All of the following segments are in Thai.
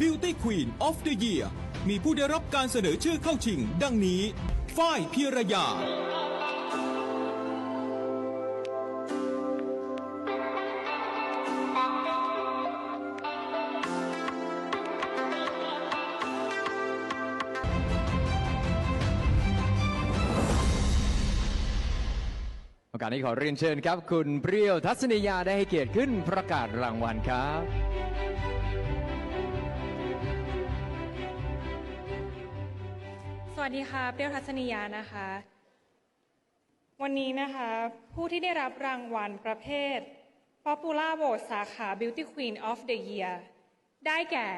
Beauty Queen of the Year มีผู้ได้รับการเสนอชื่อเข้าชิง ดังนี้ฝ้ายพิรยา โอกาสนี้ขอเรียนเชิญครับ คุณเปรี้ยวทัศนียาได้ให้เกียรติขึ้นประกาศรางวัลครับ วัสดีค่ะ เปรี้ยวทัศนียานะคะ วันนี้นะคะ ผู้ที่ได้รับรางวัลประเภท Popular Vote สาขา Beauty Queen of the Year ได้แก่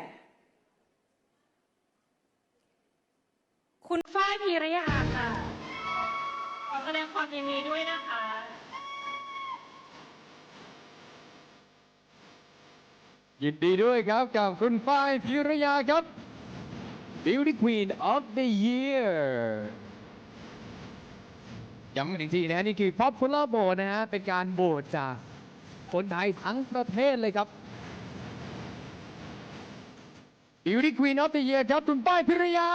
คุณฝ้ายพีระยาค่ะ ขอแสดงความยินดีด้วยนะคะ ยินดีด้วยครับกับคุณฝ้ายพิรยาครับ Beauty Queen of the Year ย้ำกันอีกทีนะนี่คือ Popular Vote นะฮะ เป็นการโหวตจากคนไทยทั้งประเทศเลยครับ Beauty Queen of the Year ครับคุณป้ายพิรยา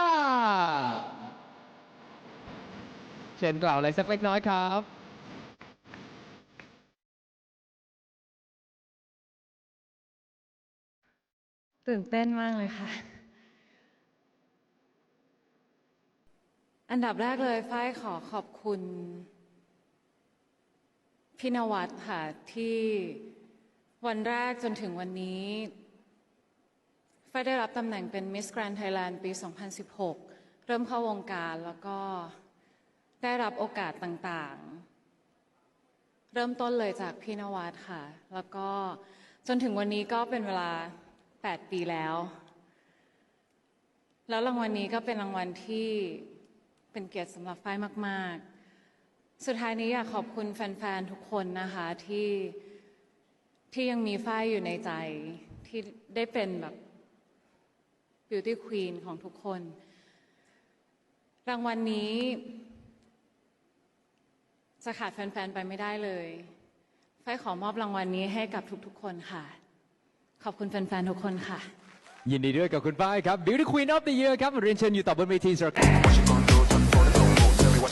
เชิญกล่าวอะไรสักเล็กน้อยครับตื่นเต้นมากเลยค่ะ อันดับแรกเลยฝ้ายขอขอบคุณพี่นวัดค่ะที่วันแรกจนถึงวันนี้ฝ้ายได้รับตำแหน่งเป็น Miss Grand Thailand ปี 2016 เริ่มเข้าวงการแล้วก็ได้รับโอกาสต่างๆ เริ่มต้นเลยจากพี่นวัดค่ะ แล้วก็จนถึงวันนี้ก็เป็นเวลา 8 ปีแล้ว แล้วรางวัลนี้ก็เป็นรางวัลที่ เป็นเกียรติสำหรับฝ้ายมาก ๆ สุดท้ายนี้อยากขอบคุณแฟน ๆ ทุกคนนะคะที่ที่ยังมีฝ้ายอยู่ในใจที่ได้เป็นแบบ beauty queen ของทุกคน รางวัลนี้ จะขาดแฟน ๆ ไปไม่ได้เลยฝ้ายขอมอบรางวัลนี้ให้กับทุก ๆ คนค่ะ ขอบคุณแฟน ๆ ทุกคนค่ะ ยินดีด้วยกับคุณป้ายครับ Beauty Queen of the Year ครับ เรียนเชิญอยู่ต่อบนเวทีสำหรับ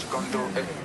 what you gonna do.